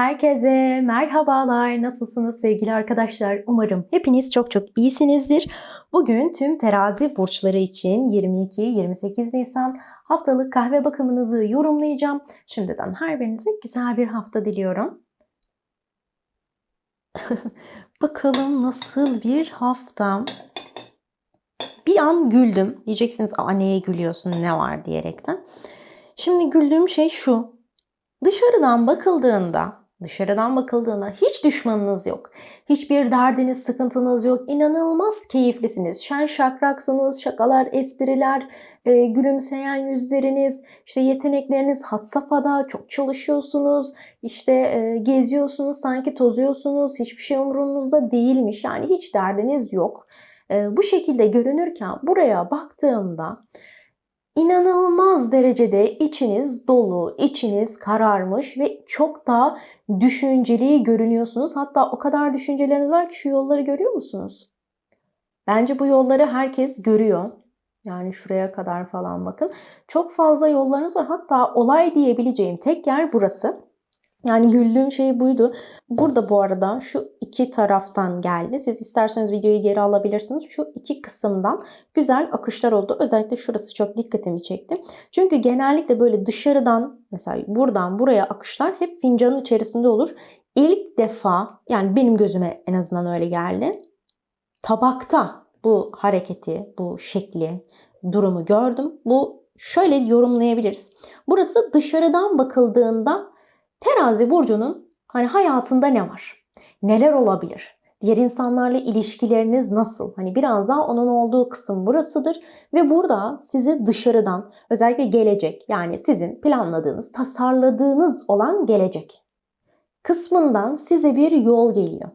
Herkese merhabalar. Nasılsınız sevgili arkadaşlar? Umarım hepiniz çok çok iyisinizdir. Bugün tüm terazi burçları için 22-28 Nisan haftalık kahve bakımınızı yorumlayacağım. Şimdiden her birinize güzel bir hafta diliyorum. Bakalım nasıl bir hafta. Bir an güldüm. Diyeceksiniz Aa, neye gülüyorsun ne var diyerekten. Şimdi güldüğüm şey şu. Dışarıdan bakıldığında, dışarıdan bakıldığında hiç düşmanınız yok. Hiçbir derdiniz, sıkıntınız yok. İnanılmaz keyiflisiniz. Şen şakraksınız, şakalar, espriler, e, gülümseyen yüzleriniz, işte yetenekleriniz had safhada, çok çalışıyorsunuz, işte e, geziyorsunuz, sanki tozuyorsunuz, hiçbir şey umurunuzda değilmiş. Yani hiç derdiniz yok. E, bu şekilde görünürken buraya baktığımda inanılmaz derecede içiniz dolu, içiniz kararmış ve çok daha düşünceli görünüyorsunuz. Hatta o kadar düşünceleriniz var ki şu yolları görüyor musunuz? Bence bu yolları herkes görüyor. Yani şuraya kadar falan bakın. Çok fazla yollarınız var. Hatta olay diyebileceğim tek yer burası. Yani güldüğüm şey buydu. Burada bu arada şu iki taraftan geldi. Siz isterseniz videoyu geri alabilirsiniz. Şu iki kısımdan güzel akışlar oldu. Özellikle şurası çok dikkatimi çekti. Çünkü genellikle böyle dışarıdan mesela buradan buraya akışlar hep fincanın içerisinde olur. İlk defa yani benim gözüme en azından öyle geldi. Tabakta bu hareketi, bu şekli, durumu gördüm. Bu şöyle yorumlayabiliriz. Burası dışarıdan bakıldığında Terazi burcunun hani hayatında ne var? Neler olabilir? Diğer insanlarla ilişkileriniz nasıl? Hani biraz daha onun olduğu kısım burasıdır ve burada sizi dışarıdan özellikle gelecek yani sizin planladığınız, tasarladığınız olan gelecek kısmından size bir yol geliyor.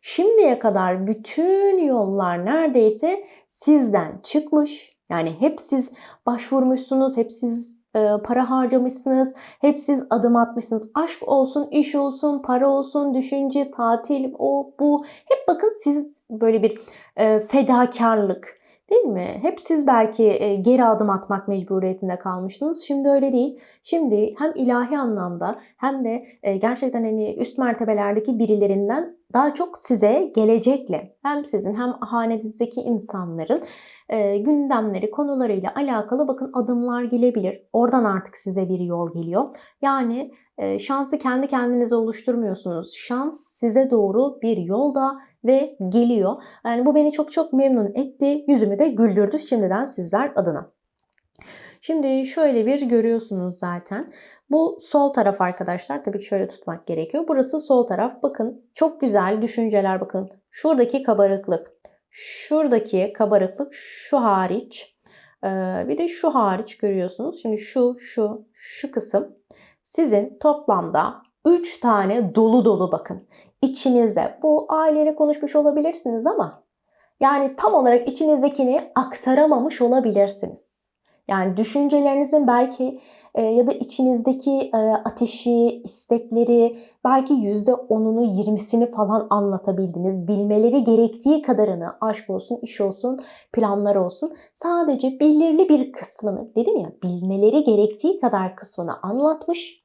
Şimdiye kadar bütün yollar neredeyse sizden çıkmış. Yani hep siz başvurmuşsunuz, hep siz para harcamışsınız, hep siz adım atmışsınız. Aşk olsun, iş olsun, para olsun, düşünce, tatil, o bu. Hep bakın siz böyle bir e, fedakarlık, Değil mi? Hep siz belki e, geri adım atmak mecburiyetinde kalmıştınız. Şimdi öyle değil. Şimdi hem ilahi anlamda hem de gerçekten hani üst mertebelerdeki birilerinden daha çok size gelecekle hem sizin hem hanenizdeki insanların e, gündemleri, konularıyla alakalı bakın adımlar gelebilir. Oradan artık size bir yol geliyor. Yani e, şansı kendi kendinize oluşturmuyorsunuz. Şans size doğru bir yolda ve geliyor. Yani bu beni çok çok memnun etti. Yüzümü de güldürdü şimdiden sizler adına. Şimdi şöyle bir görüyorsunuz zaten. Bu sol taraf arkadaşlar. Tabii ki şöyle tutmak gerekiyor. Burası sol taraf. Bakın çok güzel düşünceler bakın. Şuradaki kabarıklık. Şuradaki kabarıklık şu hariç. Bir de şu hariç görüyorsunuz. Şimdi şu, şu, şu kısım sizin toplamda 3 tane dolu dolu bakın. İçinizde bu aileyle konuşmuş olabilirsiniz ama yani tam olarak içinizdekini aktaramamış olabilirsiniz. Yani düşüncelerinizin belki e, ya da içinizdeki e, ateşi, istekleri belki %10'unu 20'sini falan anlatabildiniz. Bilmeleri gerektiği kadarını aşk olsun, iş olsun, planlar olsun sadece belirli bir kısmını dedim ya bilmeleri gerektiği kadar kısmını anlatmış.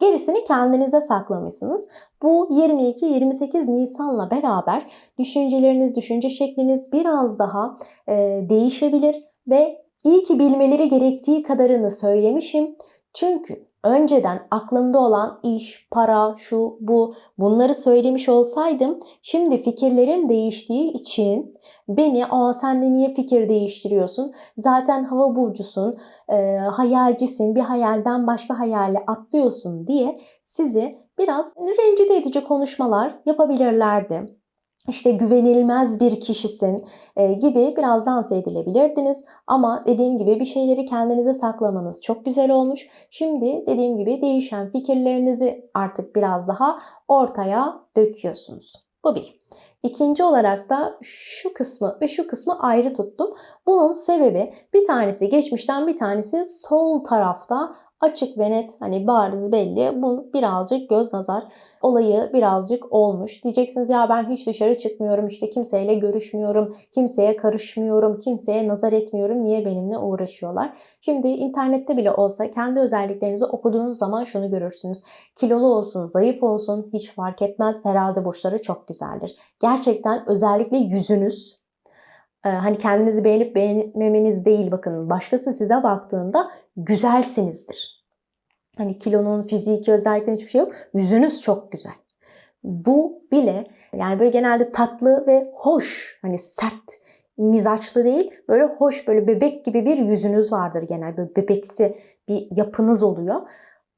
Gerisini kendinize saklamışsınız. Bu 22-28 Nisan'la beraber düşünceleriniz, düşünce şekliniz biraz daha e, değişebilir ve İyi ki bilmeleri gerektiği kadarını söylemişim. Çünkü önceden aklımda olan iş, para, şu, bu bunları söylemiş olsaydım şimdi fikirlerim değiştiği için beni aa sen de niye fikir değiştiriyorsun? Zaten hava burcusun, e, hayalcisin, bir hayalden başka hayale atlıyorsun diye sizi biraz rencide edici konuşmalar yapabilirlerdi işte güvenilmez bir kişisin e, gibi biraz dans edilebilirdiniz. Ama dediğim gibi bir şeyleri kendinize saklamanız çok güzel olmuş. Şimdi dediğim gibi değişen fikirlerinizi artık biraz daha ortaya döküyorsunuz. Bu bir. İkinci olarak da şu kısmı ve şu kısmı ayrı tuttum. Bunun sebebi bir tanesi geçmişten bir tanesi sol tarafta Açık ve net hani bariz belli. Bu birazcık göz nazar olayı birazcık olmuş. Diyeceksiniz ya ben hiç dışarı çıkmıyorum işte kimseyle görüşmüyorum, kimseye karışmıyorum, kimseye nazar etmiyorum. Niye benimle uğraşıyorlar? Şimdi internette bile olsa kendi özelliklerinizi okuduğunuz zaman şunu görürsünüz. Kilolu olsun, zayıf olsun hiç fark etmez. Terazi burçları çok güzeldir. Gerçekten özellikle yüzünüz hani kendinizi beğenip beğenmemeniz değil bakın başkası size baktığında güzelsinizdir. Hani kilonun fiziki özellikleri hiçbir şey yok. Yüzünüz çok güzel. Bu bile yani böyle genelde tatlı ve hoş hani sert mizaçlı değil böyle hoş böyle bebek gibi bir yüzünüz vardır genel böyle bebeksi bir yapınız oluyor.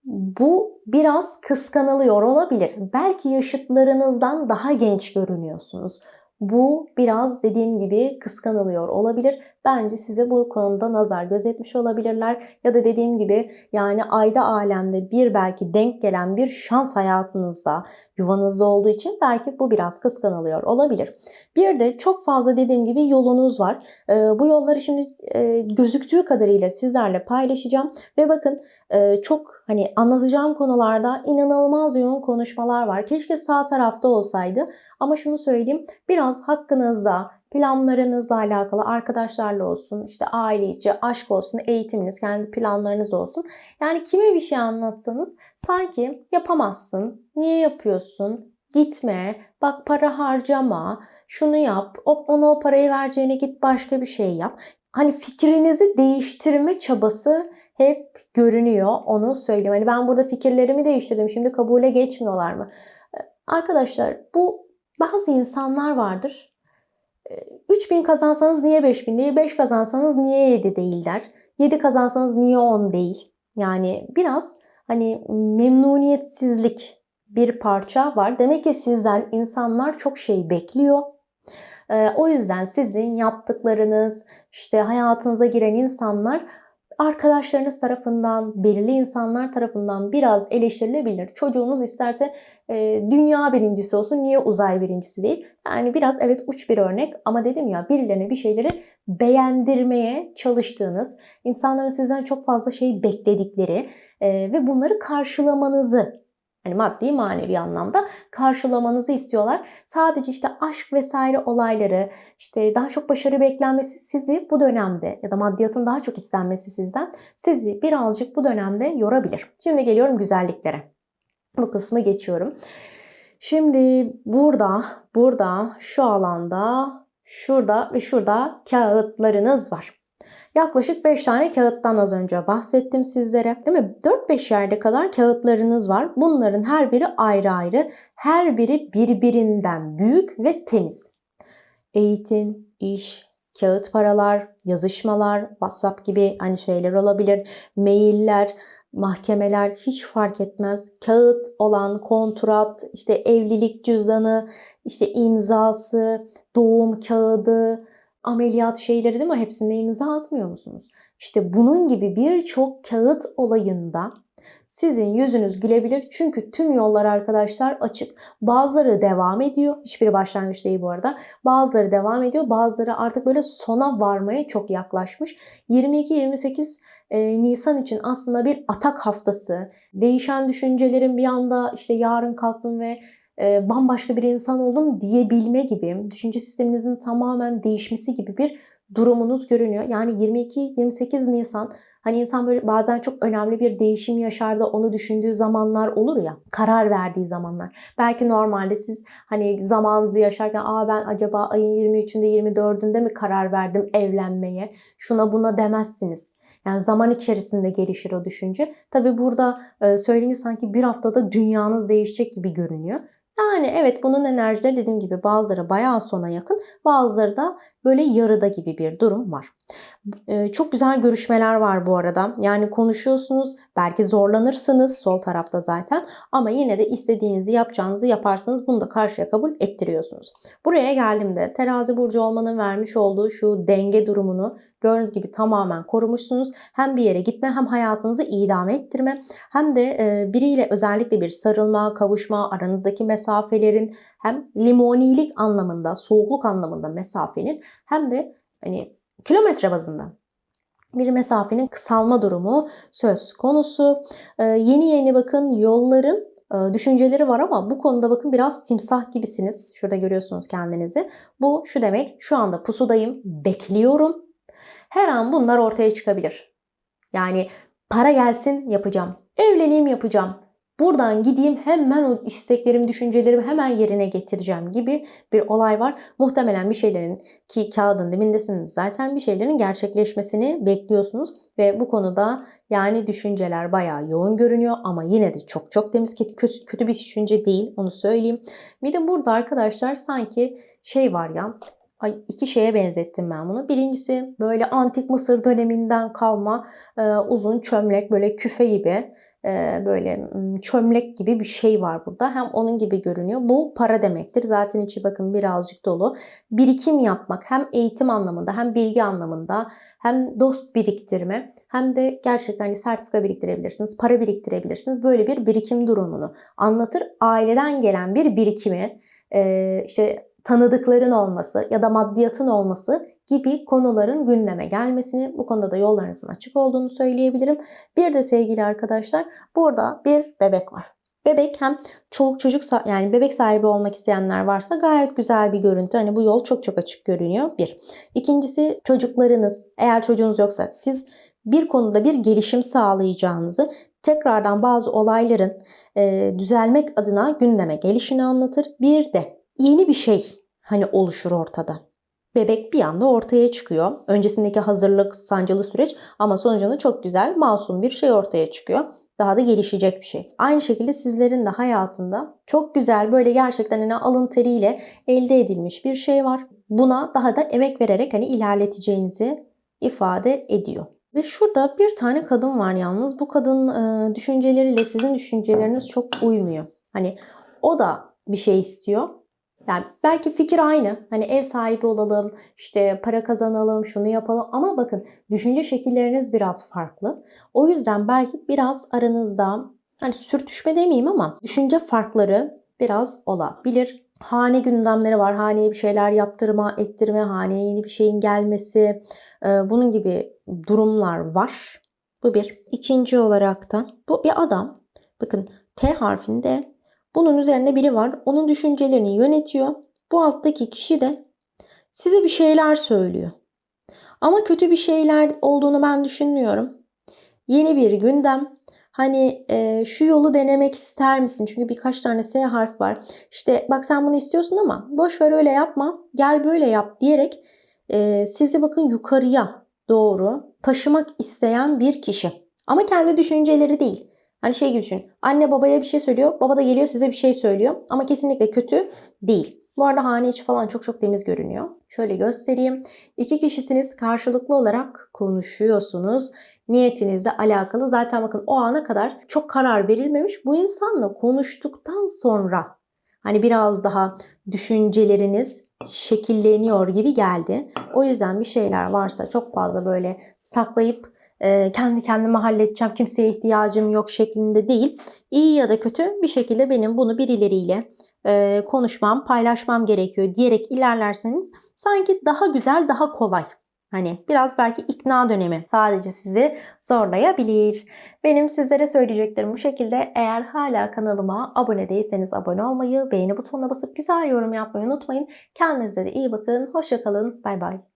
Bu biraz kıskanılıyor olabilir. Belki yaşıtlarınızdan daha genç görünüyorsunuz. Bu biraz dediğim gibi kıskanılıyor olabilir. Bence size bu konuda nazar gözetmiş olabilirler. Ya da dediğim gibi yani ayda alemde bir belki denk gelen bir şans hayatınızda, yuvanızda olduğu için belki bu biraz kıskanılıyor olabilir. Bir de çok fazla dediğim gibi yolunuz var. Ee, bu yolları şimdi e, gözüktüğü kadarıyla sizlerle paylaşacağım. Ve bakın e, çok hani anlatacağım konularda inanılmaz yoğun konuşmalar var. Keşke sağ tarafta olsaydı. Ama şunu söyleyeyim biraz hakkınızda planlarınızla alakalı arkadaşlarla olsun, işte aile içi, aşk olsun, eğitiminiz, kendi planlarınız olsun. Yani kime bir şey anlatsanız sanki yapamazsın, niye yapıyorsun, gitme, bak para harcama, şunu yap, ona o parayı vereceğine git başka bir şey yap. Hani fikrinizi değiştirme çabası hep görünüyor onu söyleyeyim. Hani ben burada fikirlerimi değiştirdim şimdi kabule geçmiyorlar mı? Arkadaşlar bu bazı insanlar vardır 3000 kazansanız niye 5000 değil, 5 kazansanız niye 7 değil der. 7 kazansanız niye 10 değil. Yani biraz hani memnuniyetsizlik bir parça var. Demek ki sizden insanlar çok şey bekliyor. Ee, o yüzden sizin yaptıklarınız, işte hayatınıza giren insanlar arkadaşlarınız tarafından, belirli insanlar tarafından biraz eleştirilebilir. Çocuğunuz isterse e, dünya birincisi olsun, niye uzay birincisi değil? Yani biraz evet uç bir örnek ama dedim ya birilerine bir şeyleri beğendirmeye çalıştığınız, insanların sizden çok fazla şey bekledikleri e, ve bunları karşılamanızı Hani maddi manevi anlamda karşılamanızı istiyorlar. Sadece işte aşk vesaire olayları, işte daha çok başarı beklenmesi sizi bu dönemde ya da maddiyatın daha çok istenmesi sizden sizi birazcık bu dönemde yorabilir. Şimdi geliyorum güzelliklere. Bu kısmı geçiyorum. Şimdi burada, burada, şu alanda, şurada ve şurada kağıtlarınız var. Yaklaşık 5 tane kağıttan az önce bahsettim sizlere. Değil mi? 4-5 yerde kadar kağıtlarınız var. Bunların her biri ayrı ayrı. Her biri birbirinden büyük ve temiz. Eğitim, iş, kağıt paralar, yazışmalar, WhatsApp gibi hani şeyler olabilir. Mailler, mahkemeler hiç fark etmez. Kağıt olan kontrat, işte evlilik cüzdanı, işte imzası, doğum kağıdı, ameliyat şeyleri değil mi? Hepsinde imza atmıyor musunuz? İşte bunun gibi birçok kağıt olayında sizin yüzünüz gülebilir. Çünkü tüm yollar arkadaşlar açık. Bazıları devam ediyor. Hiçbiri başlangıç değil bu arada. Bazıları devam ediyor. Bazıları artık böyle sona varmaya çok yaklaşmış. 22-28 e, Nisan için aslında bir atak haftası. Değişen düşüncelerin bir anda işte yarın kalktım ve e, bambaşka bir insan oldum diyebilme gibi, düşünce sisteminizin tamamen değişmesi gibi bir durumunuz görünüyor. Yani 22-28 Nisan Hani insan böyle bazen çok önemli bir değişim yaşar da onu düşündüğü zamanlar olur ya. Karar verdiği zamanlar. Belki normalde siz hani zamanınızı yaşarken aa ben acaba ayın 23'ünde 24'ünde mi karar verdim evlenmeye? Şuna buna demezsiniz. Yani zaman içerisinde gelişir o düşünce. Tabi burada e, söyleyince sanki bir haftada dünyanız değişecek gibi görünüyor. Yani evet bunun enerjileri dediğim gibi bazıları bayağı sona yakın bazıları da böyle yarıda gibi bir durum var. Ee, çok güzel görüşmeler var bu arada. Yani konuşuyorsunuz belki zorlanırsınız sol tarafta zaten ama yine de istediğinizi yapacağınızı yaparsınız. Bunu da karşıya kabul ettiriyorsunuz. Buraya geldiğimde terazi burcu olmanın vermiş olduğu şu denge durumunu gördüğünüz gibi tamamen korumuşsunuz. Hem bir yere gitme hem hayatınızı idame ettirme hem de e, biriyle özellikle bir sarılma, kavuşma, aranızdaki mesafelerin hem limonilik anlamında, soğukluk anlamında mesafenin hem de hani kilometre bazında bir mesafenin kısalma durumu söz konusu. Ee, yeni yeni bakın yolların e, düşünceleri var ama bu konuda bakın biraz timsah gibisiniz. Şurada görüyorsunuz kendinizi. Bu şu demek şu anda pusudayım, bekliyorum. Her an bunlar ortaya çıkabilir. Yani para gelsin yapacağım. Evleneyim yapacağım. Buradan gideyim hemen o isteklerim, düşüncelerimi hemen yerine getireceğim gibi bir olay var. Muhtemelen bir şeylerin ki kağıdın dibindesiniz zaten bir şeylerin gerçekleşmesini bekliyorsunuz ve bu konuda yani düşünceler bayağı yoğun görünüyor ama yine de çok çok temiz kötü bir düşünce değil onu söyleyeyim. Bir de burada arkadaşlar sanki şey var ya Ay iki şeye benzettim ben bunu. Birincisi böyle antik Mısır döneminden kalma e, uzun çömlek böyle küfe gibi böyle çömlek gibi bir şey var burada. Hem onun gibi görünüyor. Bu para demektir. Zaten içi bakın birazcık dolu. Birikim yapmak hem eğitim anlamında hem bilgi anlamında hem dost biriktirme hem de gerçekten hani sertifika biriktirebilirsiniz, para biriktirebilirsiniz. Böyle bir birikim durumunu anlatır. Aileden gelen bir birikimi işte tanıdıkların olması ya da maddiyatın olması gibi konuların gündeme gelmesini bu konuda da yollarınızın açık olduğunu söyleyebilirim. Bir de sevgili arkadaşlar burada bir bebek var. Bebek hem çoluk çocuk yani bebek sahibi olmak isteyenler varsa gayet güzel bir görüntü. Hani bu yol çok çok açık görünüyor. Bir. İkincisi çocuklarınız eğer çocuğunuz yoksa siz bir konuda bir gelişim sağlayacağınızı tekrardan bazı olayların e, düzelmek adına gündeme gelişini anlatır. Bir de yeni bir şey hani oluşur ortada. Bebek bir anda ortaya çıkıyor. Öncesindeki hazırlık, sancılı süreç ama sonucunda çok güzel, masum bir şey ortaya çıkıyor. Daha da gelişecek bir şey. Aynı şekilde sizlerin de hayatında çok güzel böyle gerçekten hani alın teriyle elde edilmiş bir şey var. Buna daha da emek vererek hani ilerleteceğinizi ifade ediyor. Ve şurada bir tane kadın var yalnız. Bu kadın e, düşünceleriyle sizin düşünceleriniz çok uymuyor. Hani o da bir şey istiyor yani belki fikir aynı. Hani ev sahibi olalım, işte para kazanalım, şunu yapalım ama bakın düşünce şekilleriniz biraz farklı. O yüzden belki biraz aranızda hani sürtüşme demeyeyim ama düşünce farkları biraz olabilir. Hane gündemleri var. Haneye bir şeyler yaptırma, ettirme, haneye yeni bir şeyin gelmesi, e, bunun gibi durumlar var. Bu bir. İkinci olarak da bu bir adam. Bakın T harfinde bunun üzerinde biri var. Onun düşüncelerini yönetiyor. Bu alttaki kişi de size bir şeyler söylüyor. Ama kötü bir şeyler olduğunu ben düşünmüyorum. Yeni bir gündem. Hani e, şu yolu denemek ister misin? Çünkü birkaç tane S harf var. İşte bak sen bunu istiyorsun ama boş ver öyle yapma. Gel böyle yap diyerek e, sizi bakın yukarıya doğru taşımak isteyen bir kişi. Ama kendi düşünceleri değil. Hani şey gibi düşün. Anne babaya bir şey söylüyor. Baba da geliyor size bir şey söylüyor. Ama kesinlikle kötü değil. Bu arada hane içi falan çok çok temiz görünüyor. Şöyle göstereyim. İki kişisiniz karşılıklı olarak konuşuyorsunuz. Niyetinizle alakalı. Zaten bakın o ana kadar çok karar verilmemiş. Bu insanla konuştuktan sonra hani biraz daha düşünceleriniz şekilleniyor gibi geldi. O yüzden bir şeyler varsa çok fazla böyle saklayıp kendi kendime halledeceğim, kimseye ihtiyacım yok şeklinde değil. İyi ya da kötü bir şekilde benim bunu birileriyle konuşmam, paylaşmam gerekiyor diyerek ilerlerseniz sanki daha güzel, daha kolay. Hani biraz belki ikna dönemi sadece sizi zorlayabilir. Benim sizlere söyleyeceklerim bu şekilde. Eğer hala kanalıma abone değilseniz abone olmayı, beğeni butonuna basıp güzel yorum yapmayı unutmayın. Kendinize de iyi bakın. Hoşçakalın. Bay bay.